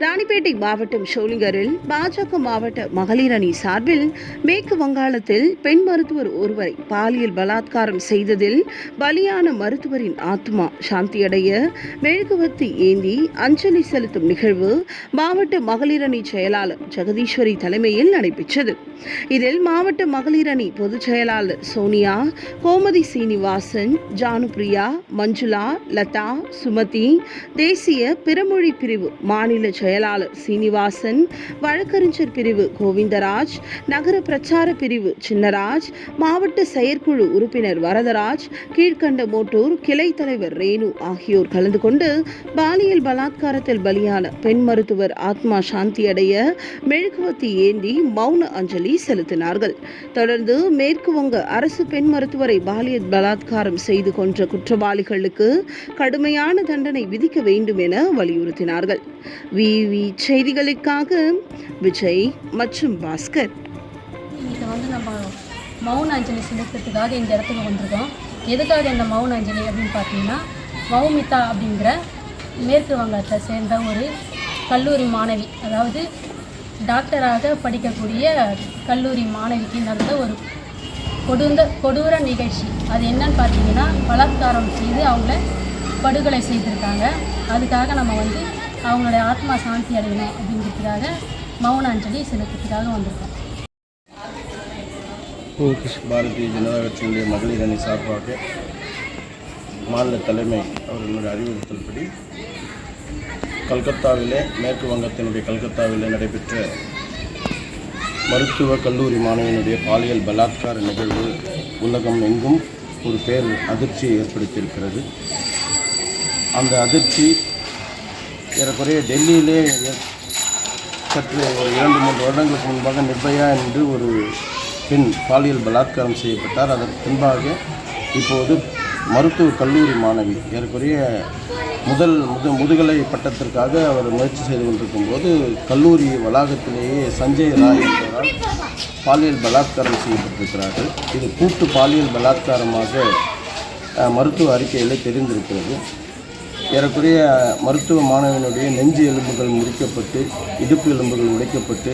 ராணிப்பேட்டை மாவட்டம் ஷோலிங்கரில் பாஜக மாவட்ட மகளிர் அணி சார்பில் மேற்கு வங்காளத்தில் பெண் மருத்துவர் ஒருவரை பாலியல் பலாத்காரம் செய்ததில் பலியான மருத்துவரின் ஆத்மா சாந்தியடைய மெழுகுவர்த்தி ஏந்தி அஞ்சலி செலுத்தும் நிகழ்வு மாவட்ட மகளிர் அணி செயலாளர் ஜெகதீஸ்வரி தலைமையில் நடைபெற்றது. இதில் மாவட்ட மகளிர் அணி பொதுச் செயலாளர் சோனியா கோமதி சீனிவாசன் ஜானுபிரியா மஞ்சுளா லதா சுமதி தேசிய பிறமொழி பிரிவு மாநில செயலாளர் சீனிவாசன் வழக்கறிஞர் பிரிவு கோவிந்தராஜ் நகர பிரச்சார பிரிவு சின்னராஜ் மாவட்ட செயற்குழு உறுப்பினர் வரதராஜ் கீழ்கண்ட மோட்டூர் கிளை தலைவர் ரேணு ஆகியோர் கலந்து கொண்டு பாலியல் பலாத்காரத்தில் பலியான பெண் மருத்துவர் ஆத்மா சாந்தியடைய மெழுகுவத்தி ஏந்தி மௌன அஞ்சலி செலுத்தினார்கள். தொடர்ந்து மேற்கு வங்க அரசு பெண் மருத்துவரை பாலியல் பலாத்காரம் செய்து கொன்ற குற்றவாளிகளுக்கு கடுமையான தண்டனை விதிக்க வேண்டும் என வலியுறுத்தினார்கள். விவி செய்திகளுக்காக விஜய் மற்றும் பாஸ்கர். இன்னைக்கு வந்து நம்ம மௌன அஞ்சலி செலுத்துறதுக்காக இந்த இடத்துக்கு வந்திருக்கோம். எதுக்காக இந்த மௌன அஞ்சலி அப்படின்னு பார்த்தீங்கன்னா மௌமிதா அப்படிங்கிற மேற்கு வங்கத்தை சேர்ந்த ஒரு கல்லூரி மாணவி அதாவது டாக்டராக படிக்கக்கூடிய கல்லூரி மாணவிக்கு நடந்த ஒரு கொடுந்த கொடூர நிகழ்ச்சி. அது என்னன்னு பார்த்தீங்கன்னா பலாத்காரம் செய்து அவங்கள படுகொலை செய்திருக்காங்க. அதுக்காக நம்ம வந்து அவங்களுடைய ஆத்மா சாந்தி அடையணும் அப்படிங்கிறதுக்காக மௌன அஞ்சலி செலுத்துறதுக்காக வந்திருக்கோம். பாரதிய ஜனதா கட்சியினுடைய மகளிர் அணி சார்பாக மாநில தலைமை அவர்களுடைய அறிவுறுத்தல்படி கல்கத்தாவிலே மேற்கு வங்கத்தினுடைய கல்கத்தாவிலே நடைபெற்ற மருத்துவ கல்லூரி மாணவியினுடைய பாலியல் பலாத்கார நிகழ்வு உலகம் எங்கும் ஒரு பேர் அதிர்ச்சியை ஏற்படுத்தியிருக்கிறது. அந்த அதிர்ச்சி ஏறக்குறைய டெல்லியிலே சற்று ஒரு இரண்டு மூன்று வருடங்களுக்கு முன்பாக நிர்பயா என்று ஒரு பெண் பாலியல் பலாத்காரம் செய்யப்பட்டார். அதற்கு பின்பாக இப்போது மருத்துவ கல்லூரி மாணவி. ஏறக்குறைய முதல் முது முதுகலை பட்டத்திற்காக அவர் முயற்சி செய்து கொண்டிருக்கும் போது கல்லூரி வளாகத்திலேயே சஞ்சய் ராய் என்பவரால் பாலியல் பலாத்காரம் செய்யப்பட்டிருக்கிறார்கள். இது கூட்டு பாலியல் பலாத்காரமாக மருத்துவ அறிக்கையில் தெரிந்திருக்கிறது. ஏறக்குறைய மருத்துவ மாணவனுடைய நெஞ்சு எலும்புகள் முறிக்கப்பட்டு இடுப்பு எலும்புகள் உடைக்கப்பட்டு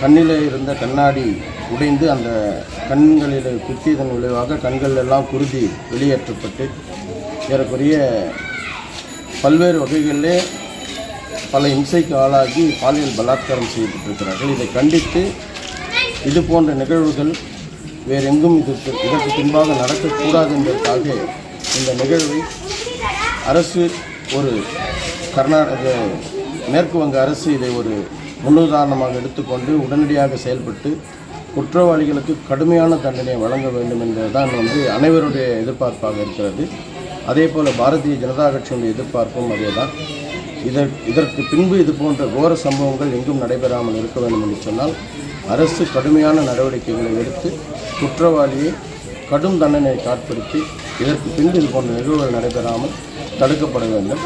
கண்ணில் இருந்த கண்ணாடி உடைந்து அந்த கண்களில் குத்தியதன் விளைவாக கண்கள் எல்லாம் குருதி வெளியேற்றப்பட்டு ஏறக்குறைய பல்வேறு வகைகளிலே பல இம்சைக்கு ஆளாகி பாலியல் பலாத்காரம் செய்யப்பட்டிருக்கிறார்கள். இதை கண்டித்து இது போன்ற நிகழ்வுகள் வேறெங்கும் இது இதற்கு பின்பாக நடக்கக்கூடாது என்பதற்காக இந்த நிகழ்வை அரசு ஒரு கர்நாடக மேற்கு வங்க அரசு இதை ஒரு முன்னுதாரணமாக எடுத்துக்கொண்டு உடனடியாக செயல்பட்டு குற்றவாளிகளுக்கு கடுமையான தண்டனை வழங்க வேண்டும் என்பதுதான் வந்து அனைவருடைய எதிர்பார்ப்பாக இருக்கிறது. அதே போல் பாரதிய ஜனதா கட்சியினுடைய எதிர்பார்ப்பும் அதே தான் இதற் இதற்கு பின்பு இது போன்ற கோர சம்பவங்கள் எங்கும் நடைபெறாமல் இருக்க வேண்டும் என்று சொன்னால் அரசு கடுமையான நடவடிக்கைகளை எடுத்து குற்றவாளியை கடும் தண்டனை காட்படுத்தி இதற்கு பின்பு இது போன்ற நிகழ்வுகள் நடைபெறாமல் தடுக்கப்பட வேண்டும்.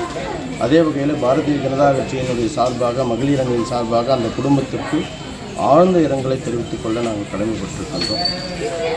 அதே வகையில் பாரதிய ஜனதா கட்சியினுடைய சார்பாக மகளிர் அணியின் சார்பாக அந்த குடும்பத்திற்கு ஆழ்ந்த இரங்கலை தெரிவித்துக் கொள்ள நாங்கள் கடமைப்பட்டிருக்கின்றோம்.